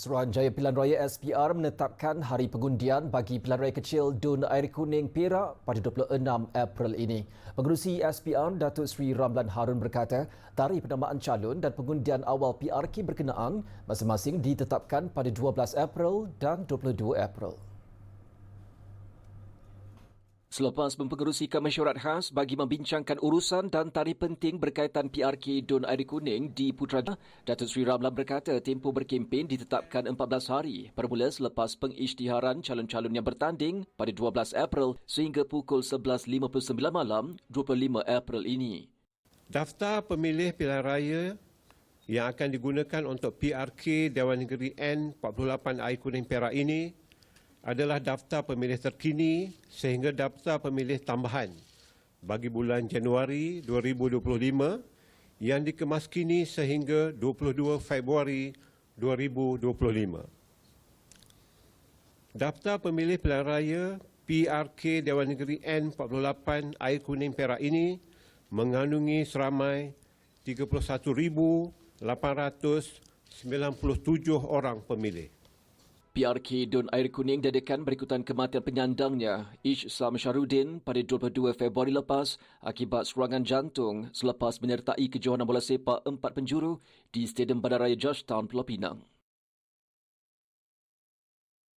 Suruhanjaya Pilihan Raya SPR menetapkan hari pengundian bagi pilihan raya kecil Dun Air Kuning Perak pada 26 April ini. Pengerusi SPR Datuk Seri Ramlan Harun berkata, tarikh penamaan calon dan pengundian awal PRK berkenaan masing-masing ditetapkan pada 12 April dan 22 April. Selepas mempengerusikan mesyuarat khas bagi membincangkan urusan dan tarikh penting berkaitan PRK Dun Air Kuning di Putrajaya, Datuk Seri Ramlan berkata tempoh berkempen ditetapkan 14 hari bermula selepas pengisytiharan calon-calon yang bertanding pada 12 April sehingga pukul 11.59 malam 25 April ini. Daftar pemilih pilihan raya yang akan digunakan untuk PRK Dewan Negeri N48 Air Kuning Perak ini adalah daftar pemilih terkini sehingga daftar pemilih tambahan bagi bulan Januari 2025 yang dikemaskini sehingga 22 Februari 2025. Daftar pemilih pilihan raya PRK Dewan Negeri N48 Air Kuning Perak ini mengandungi seramai 31,897 orang pemilih. PRK Dun Air Kuning diadakan berikutan kematian penyandangnya Ish Sam Syarudin pada 22 Februari lepas akibat serangan jantung selepas menyertai kejohanan bola sepak empat penjuru di Stadium Bandaraya Georgetown, Pulau Pinang.